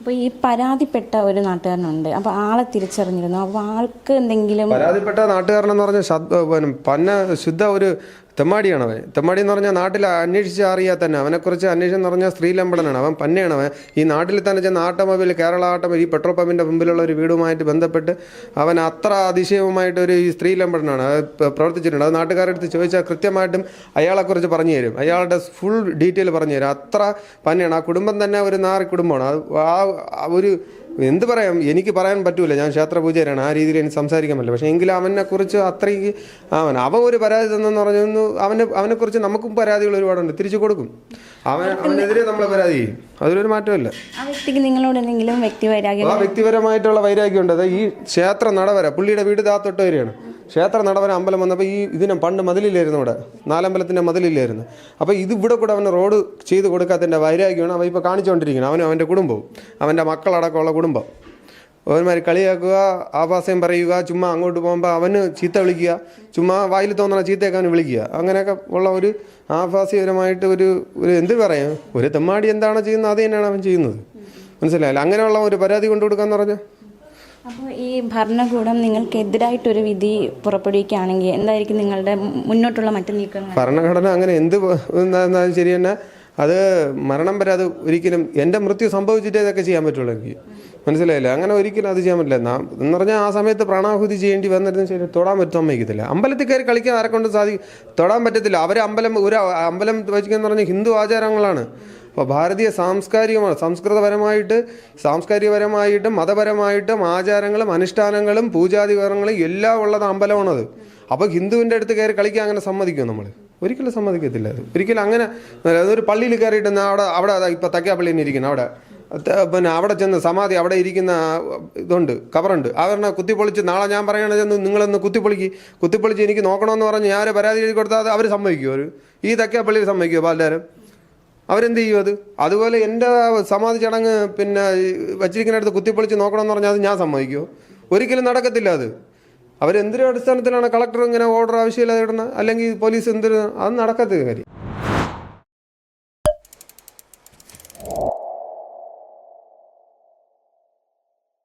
അപ്പോൾ ഈ പരാതിപ്പെട്ട ഒരു നാട്ടുകാരനുണ്ട്. അപ്പോൾ ആളെ തിരിച്ചറിഞ്ഞിരുന്നു. അപ്പോൾ ആൾക്ക് എന്തെങ്കിലും പരാതിപ്പെട്ട നാട്ടുകാരനെന്ന് പറഞ്ഞ ശബ്ദ പന്ന ശുദ്ധ ഒരു തെമ്മാടിയാണ് അവൻ. തെമ്മാടി എന്ന് പറഞ്ഞാൽ നാട്ടിൽ അന്വേഷിച്ച് അറിയാൻ തന്നെ. അവനെക്കുറിച്ച് അന്വേഷണം എന്ന് പറഞ്ഞാൽ സ്ത്രീലമ്പടനാണ് അവൻ. പന്നെയാണവൻ ഈ നാട്ടിൽ തന്നെ ചെന്ന് ആട്ടോമൊബൈൽ കേരള ആട്ടോമൊബൈൽ ഈ പെട്രോൾ പമ്പിന്റെ മുമ്പിലുള്ള ഒരു വീടുമായിട്ട് ബന്ധപ്പെട്ട് അവൻ അത്ര അതിശയവുമായിട്ട് ഒരു ഈ സ്ത്രീലമ്പടനാണ് അത് പ്രവർത്തിച്ചിട്ടുണ്ട്. അത് നാട്ടുകാരുടെ അടുത്ത് ചോദിച്ചാൽ കൃത്യമായിട്ടും അയാളെക്കുറിച്ച് പറഞ്ഞു തരും. അയാളുടെ ഫുൾ ഡീറ്റെയിൽ പറഞ്ഞു തരും. അത്ര പന്നെയാണ്. ആ കുടുംബം തന്നെ ഒരു നാറി കുടുംബമാണ്. അത് ആ ഒരു എന്ത് പറയാം? എനിക്ക് പറയാൻ പറ്റൂല. ഞാൻ ക്ഷേത്ര പൂജാരിയാണ് ആ രീതിയിൽ എനിക്ക് സംസാരിക്കാൻ പറ്റില്ല. പക്ഷേ എങ്കിലും അവനെക്കുറിച്ച് അത്രയ്ക്ക് അവൻ അവൻ ഒരു പരാതി തന്നെന്ന് പറഞ്ഞു അവനെ അവനെ കുറിച്ച് നമുക്കും പരാതികൾ ഒരുപാടുണ്ട്. തിരിച്ചു കൊടുക്കും. അവൻ അവനെതിരെ നമ്മളെ പരാതി ചെയ്യും. അതിലൊരു മാറ്റമില്ല. ആ വ്യക്തിക്ക് നിങ്ങളോട് എന്തെങ്കിലും വ്യക്തി വൈരാഗ്യം ആ വ്യക്തിപരമായിട്ടുള്ള വൈരാഗ്യമുണ്ട് അത് ഈ ക്ഷേത്ര നടവര പുള്ളിയുടെ വീട് താത്തൊട്ട് വരികയാണ് ക്ഷേത്ര നടവര അമ്പലം വന്നപ്പോൾ ഈ ഇതിനെ പണ്ട് മതിലില്ലായിരുന്നു ഇവിടെ. നാലമ്പലത്തിന്റെ മതിലില്ലായിരുന്നു. അപ്പോൾ ഇത് ഇവിടെ കൂടെ അവന് റോഡ് ചെയ്ത് കൊടുക്കാത്തതിന്റെ വൈരാഗ്യമാണ് അവ ഇപ്പോൾ കാണിച്ചുകൊണ്ടിരിക്കുന്നത്. അവനും അവന്റെ കുടുംബവും. അവന്റെ മക്കളടക്കമുള്ള കുടുംബം. അവന്മാർ കളിയാക്കുക ആഭാസയം പറയുക ചുമ്മാ അങ്ങോട്ട് പോകുമ്പോൾ അവന് ചീത്ത വിളിക്കുക ചുമ്മാ വായിൽ തോന്നണ ചീത്തയൊക്കെ അവന് വിളിക്കുക. അങ്ങനെയൊക്കെ ഉള്ള ഒരു ആഭാസ്യപരമായിട്ട് ഒരു ഒരു എന്ത് പറയാം? ഒരു തെമ്മാടി എന്താണോ ചെയ്യുന്നത് അത് തന്നെയാണ് അവൻ ചെയ്യുന്നത്. മനസ്സിലായില്ല? അങ്ങനെയുള്ള ഒരു പരാതി കൊണ്ടു കൊടുക്കാന്ന് പറഞ്ഞാൽ അപ്പോൾ ഈ ഭരണകൂടം നിങ്ങൾക്കെതിരായിട്ടൊരു വിധി പുറപ്പെടുവിക്കുകയാണെങ്കിൽ എന്തായിരിക്കും നിങ്ങളുടെ മുന്നോട്ടുള്ള മറ്റു നീക്കങ്ങൾ? ഭരണഘടന അങ്ങനെ എന്ത് ശരി തന്നെ? അത് മരണം വരെ അത് ഒരിക്കലും എന്റെ മൃത്യു സംഭവിച്ചിട്ടേ ഇതൊക്കെ ചെയ്യാൻ പറ്റുള്ളൂ എനിക്ക്. മനസ്സിലായില്ലേ? അങ്ങനെ ഒരിക്കലും അത് ചെയ്യാൻ പറ്റില്ല. നാം എന്ന് പറഞ്ഞാൽ ആ സമയത്ത് പ്രാണാഹുതി ചെയ്യേണ്ടി വന്നിരുന്ന ശരി തൊടാൻ പറ്റും സമ്മതിക്കത്തില്ല അമ്പലത്തിൽ കയറി കളിക്കാൻ ആരെ കൊണ്ട് സാധിക്കും തൊടാൻ പറ്റത്തില്ല. അവർ അമ്പലം ഒരു അമ്പലം വയ്ക്കുക പറഞ്ഞാൽ ഹിന്ദു ആചാരങ്ങളാണ്. അപ്പോൾ ഭാരതീയ സാംസ്കാരികമാണ് സംസ്കൃതപരമായിട്ട് സാംസ്കാരികപരമായിട്ടും മതപരമായിട്ടും ആചാരങ്ങളും അനുഷ്ഠാനങ്ങളും പൂജാതികരണങ്ങളും എല്ലാം ഉള്ളത് അമ്പലമാണത്. അപ്പോൾ ഹിന്ദുവിന്റെ അടുത്ത് കയറി കളിക്കാൻ അങ്ങനെ സമ്മതിക്കും നമ്മൾ ഒരിക്കലും സമ്മതിക്കത്തില്ല അത്. ഒരിക്കലും അങ്ങനെ അതൊരു പള്ളിയിൽ കയറിയിട്ട് അവിടെ അവിടെ ഇപ്പോൾ തക്കാപ്പള്ളി തന്നെ ഇരിക്കുന്നു അവിടെ. പിന്നെ അവിടെ ചെന്ന് സമാധി അവിടെ ഇരിക്കുന്ന ഇതുണ്ട് കവറുണ്ട്. അവരെന്നെ കുത്തിപ്പൊളിച്ച് നാളെ ഞാൻ പറയണത് ചെന്ന് നിങ്ങളൊന്ന് കുത്തിപ്പൊളിക്ക്. കുത്തിപ്പൊളിച്ച് എനിക്ക് നോക്കണമെന്ന് പറഞ്ഞ് ഞാൻ പരാതി എഴുതി കൊടുത്താൽ അവർ സമ്മതിക്കുമോ അവർ ഈ തക്കാപ്പള്ളിയിൽ സമ്മതിക്കുമോ പലരും അവരെന്ത് ചെയ്യും അത്? അതുപോലെ എന്റെ സമാധി ചടങ്ങ് പിന്നെ വച്ചിരിക്കുന്നിടത്ത് കുത്തിപ്പൊളിച്ച് നോക്കണമെന്ന് പറഞ്ഞാൽ അത് ഞാൻ സമ്മതിക്കുമോ ഒരിക്കലും നടക്കത്തില്ല അത്. അവരെന്തൊരു അടിസ്ഥാനത്തിലാണ് കളക്ടർ ഇങ്ങനെ ഓർഡർ ആവശ്യമില്ലാതെ ഇടുന്നത്? അല്ലെങ്കിൽ പോലീസ് എന്തൊരു അത് നടക്കാത്ത കാര്യം.